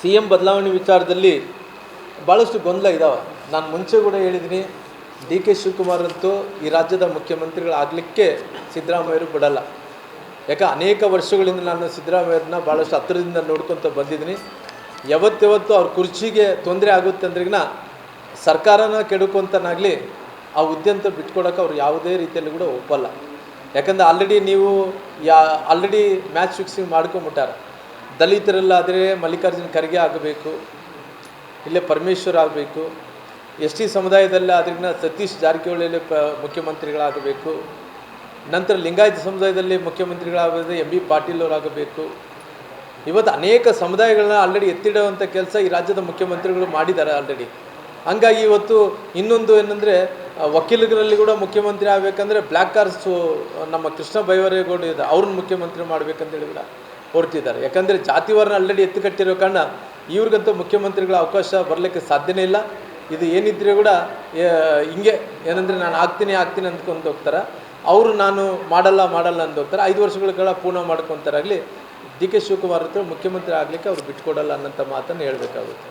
C M ಬದಲಾವಣೆ ವಿಚಾರದಲ್ಲಿ ಭಾಳಷ್ಟು ಗೊಂದಲ ಇದ್ದಾವೆ ನಾನು ಮುಂಚೆ ಕೂಡ ಹೇಳಿದ್ದೀನಿ ಡಿ ಕೆ ಶಿವಕುಮಾರ್ ಅಂತೂ ಈ ರಾಜ್ಯದ ಮುಖ್ಯಮಂತ್ರಿಗಳಾಗಲಿಕ್ಕೆ ಸಿದ್ದರಾಮಯ್ಯರು ಬಿಡಲ್ಲ. ಯಾಕೆ, ಅನೇಕ ವರ್ಷಗಳಿಂದ ನಾನು ಸಿದ್ದರಾಮಯ್ಯರನ್ನ ಭಾಳಷ್ಟು ಹತ್ತಿರದಿಂದ ನೋಡ್ಕೊತ ಬಂದಿದ್ದೀನಿ ಯಾವತ್ತಿವತ್ತು ಅವ್ರ ಕುರ್ಚಿಗೆ ತೊಂದರೆ ಆಗುತ್ತೆ ಅಂದ್ರಿಗಿನ ಸರ್ಕಾರನ ಕೆಡುಕೊಂತನಾಗಲಿ ಆ ಹುದ್ದೆ ಅಂತ ಬಿಟ್ಕೊಡೋಕೆ ಅವ್ರು ಯಾವುದೇ ರೀತಿಯಲ್ಲಿ ಕೂಡ ಒಪ್ಪಲ್ಲ. ಯಾಕಂದ್ರೆ ಆಲ್ರೆಡಿ ನೀವು ಯಾ, ಆಲ್ರೆಡಿ ಮ್ಯಾಚ್ ಫಿಕ್ಸಿಂಗ್ ಮಾಡ್ಕೊಂಬಿಟ್ಟಾರ. ದಲಿತರಲ್ಲಾದರೆ ಮಲ್ಲಿಕಾರ್ಜುನ ಖರ್ಗೆ ಆಗಬೇಕು, ಇಲ್ಲೇ ಪರಮೇಶ್ವರ್ ಆಗಬೇಕು, ಎಸ್ ಟಿ ಸಮುದಾಯದಲ್ಲಿ ಆದ್ರಿಂದ ಸತೀಶ್ ಜಾರಕಿಹೊಳಿಯಲ್ಲಿ ಪ ಮುಖ್ಯಮಂತ್ರಿಗಳಾಗಬೇಕು, ನಂತರ ಲಿಂಗಾಯತ ಸಮುದಾಯದಲ್ಲಿ ಮುಖ್ಯಮಂತ್ರಿಗಳಾಗಬೇಕು ಎಂ ಬಿ ಪಾಟೀಲ್ ಅವರಾಗಬೇಕು. ಇವತ್ತು ಅನೇಕ ಸಮುದಾಯಗಳನ್ನ ಆಲ್ರೆಡಿ ಎತ್ತಿಡುವಂಥ ಕೆಲಸ ಈ ರಾಜ್ಯದ ಮುಖ್ಯಮಂತ್ರಿಗಳು ಮಾಡಿದ್ದಾರೆ ಆಲ್ರೆಡಿ ಹಂಗಾಗಿ ಇವತ್ತು ಇನ್ನೊಂದು ಏನಂದರೆ ವಕೀಲರಲ್ಲಿ ಕೂಡ ಮುಖ್ಯಮಂತ್ರಿ ಆಗಬೇಕಂದ್ರೆ ಬ್ಲ್ಯಾಕ್ ಕಾರ್ಸು ನಮ್ಮ ಕೃಷ್ಣ ಬೈವರೇಗೌಡ ಇದೆ, ಅವ್ರನ್ನ ಮುಖ್ಯಮಂತ್ರಿ ಮಾಡಬೇಕಂತ ಕೂಡ ಹೊರಟಿದ್ದಾರೆ. ಯಾಕಂದರೆ ಜಾತಿವಾರನ ಆಲ್ರೆಡಿ ಎತ್ತುಕಟ್ಟಿರೋ ಕಾರಣ ಇವ್ರಿಗಂತೂ ಮುಖ್ಯಮಂತ್ರಿಗಳ ಅವಕಾಶ ಬರಲಿಕ್ಕೆ ಸಾಧ್ಯನೇ ಇಲ್ಲ. ಇದು ಏನಿದ್ರೂ ಕೂಡ ಹಿಂಗೆ, ಏನಂದರೆ ನಾನು ಆಗ್ತೀನಿ ಆಗ್ತೀನಿ ಅಂದ್ಕೊಂಡು ಹೋಗ್ತಾರೆ. ಅವರು ನಾನು ಮಾಡಲ್ಲ ಮಾಡಲ್ಲ ಅಂತ ಹೋಗ್ತಾರೆ. ಐದು ವರ್ಷಗಳ ಕಾಲ ಪೂರ್ಣ ಮಾಡ್ಕೊತಾರಾಗಲಿ, ಡಿ ಕೆ ಶಿವಕುಮಾರ್ ಹತ್ರ ಮುಖ್ಯಮಂತ್ರಿ ಆಗಲಿಕ್ಕೆ ಅವ್ರು ಬಿಟ್ಕೊಡಲ್ಲ ಅನ್ನೋಂಥ ಮಾತನ್ನು ಹೇಳಬೇಕಾಗುತ್ತೆ.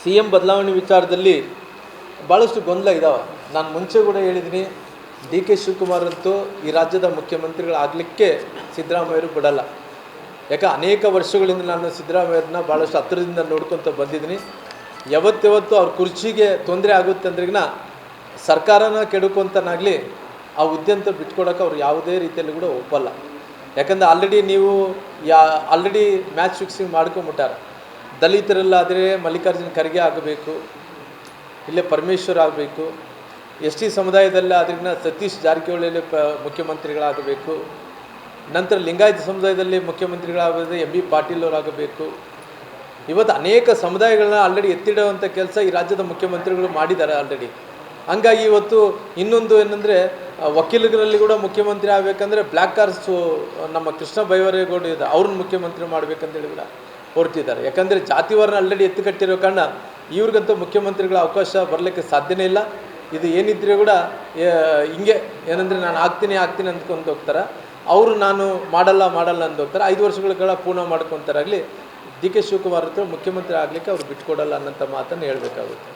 ಸಿ ಎಂ ಬದಲಾವಣೆ ವಿಚಾರದಲ್ಲಿ ಭಾಳಷ್ಟು ಗೊಂದಲ ಇದ್ದಾವೆ ನಾನು ಮುಂಚೆ ಕೂಡ ಹೇಳಿದ್ದೀನಿ ಡಿ ಕೆ ಶಿವಕುಮಾರ್ ಅಂತೂ ಈ ರಾಜ್ಯದ ಮುಖ್ಯಮಂತ್ರಿಗಳಾಗಲಿಕ್ಕೆ ಸಿದ್ದರಾಮಯ್ಯರು ಬಿಡಲ್ಲ. ಯಾಕೆ ಅನೇಕ ವರ್ಷಗಳಿಂದ ನಾನು ಸಿದ್ದರಾಮಯ್ಯರನ್ನ ಭಾಳಷ್ಟು ಹತ್ತಿರದಿಂದ ನೋಡ್ಕೊತ ಬಂದಿದ್ದೀನಿ. ಯಾವತ್ತಿವತ್ತು ಅವ್ರ ಕುರ್ಚಿಗೆ ತೊಂದರೆ ಆಗುತ್ತೆ ಅಂದ್ರಿಗಿನ ಸರ್ಕಾರನ ಕೆಡುಕೊಂತನಾಗಲಿ ಆ ಹುದ್ದೆ ಅಂತ ಬಿಟ್ಕೊಡೋಕೆ ಅವ್ರು ಯಾವುದೇ ರೀತಿಯಲ್ಲಿ ಕೂಡ ಒಪ್ಪಲ್ಲ. ಯಾಕಂದ್ರೆ ಆಲ್ರೆಡಿ ನೀವು ಯಾ ಆಲ್ರೆಡಿ ಮ್ಯಾಚ್ ಫಿಕ್ಸಿಂಗ್ ಮಾಡ್ಕೊಂಬಿಟ್ಟಾರ. ದಲಿತರಲ್ಲಾದರೆ ಮಲ್ಲಿಕಾರ್ಜುನ ಖರ್ಗೆ ಆಗಬೇಕು, ಇಲ್ಲೇ ಪರಮೇಶ್ವರ್ ಆಗಬೇಕು, ಎಸ್ ಟಿ ಸಮುದಾಯದಲ್ಲಿ ಆದ್ರಿಗಿನ ಸತೀಶ್ ಜಾರಕಿಹೊಳಿಯಲ್ಲಿ ಪ, ಮುಖ್ಯಮಂತ್ರಿಗಳಾಗಬೇಕು ನಂತರ ಲಿಂಗಾಯತ ಸಮುದಾಯದಲ್ಲಿ ಮುಖ್ಯಮಂತ್ರಿಗಳಾಗಬೇಕು ಎಂ ಬಿ ಪಾಟೀಲ್ ಅವರಾಗಬೇಕು. ಇವತ್ತು ಅನೇಕ ಸಮುದಾಯಗಳನ್ನ ಆಲ್ರೆಡಿ ಎತ್ತಿಡುವಂಥ ಕೆಲಸ ಈ ರಾಜ್ಯದ ಮುಖ್ಯಮಂತ್ರಿಗಳು ಮಾಡಿದ್ದಾರೆ ಆಲ್ರೆಡಿ ಹಂಗಾಗಿ ಇವತ್ತು ಇನ್ನೊಂದು ಏನಂದರೆ ವಕೀಲರಲ್ಲಿ ಕೂಡ ಮುಖ್ಯಮಂತ್ರಿ ಆಗಬೇಕಂದ್ರೆ ಬ್ಲ್ಯಾಕ್ ಕಾರ್ಸು ನಮ್ಮ ಕೃಷ್ಣ ಬೈವರೇಗೌಡ ಇದೆ, ಅವ್ರನ್ನ ಮುಖ್ಯಮಂತ್ರಿ ಮಾಡಬೇಕಂತೇಳಿ ಕೂಡ ಹೊರಟಿದ್ದಾರೆ. ಯಾಕಂದರೆ ಜಾತಿವಾರನ ಆಲ್ರೆಡಿ ಎತ್ತುಕಟ್ಟಿರೋ ಕಾರಣ ಇವ್ರಿಗಂತೂ ಮುಖ್ಯಮಂತ್ರಿಗಳ ಅವಕಾಶ ಬರಲಿಕ್ಕೆ ಸಾಧ್ಯನೇ ಇಲ್ಲ. ಇದು ಏನಿದ್ರೆ ಕೂಡ ಹಿಂಗೆ ಏನಂದರೆ ನಾನು ಆಗ್ತೀನಿ ಆಗ್ತೀನಿ ಅಂದ್ಕೊಂಡು ಹೋಗ್ತಾರೆ. ಅವರು ನಾನು ಮಾಡಲ್ಲ ಮಾಡಲ್ಲ ಅಂತ ಹೋಗ್ತಾರೆ. ಐದು ವರ್ಷಗಳ ಕಾಲ ಪೂರ್ಣ ಮಾಡ್ಕೊತಾರಾಗಲಿ, ಡಿ ಕೆ ಶಿವಕುಮಾರ್ ಹತ್ರ ಮುಖ್ಯಮಂತ್ರಿ ಆಗಲಿಕ್ಕೆ ಅವ್ರು ಬಿಟ್ಕೊಡಲ್ಲ ಅನ್ನೋಂಥ ಮಾತನ್ನು ಹೇಳಬೇಕಾಗುತ್ತೆ.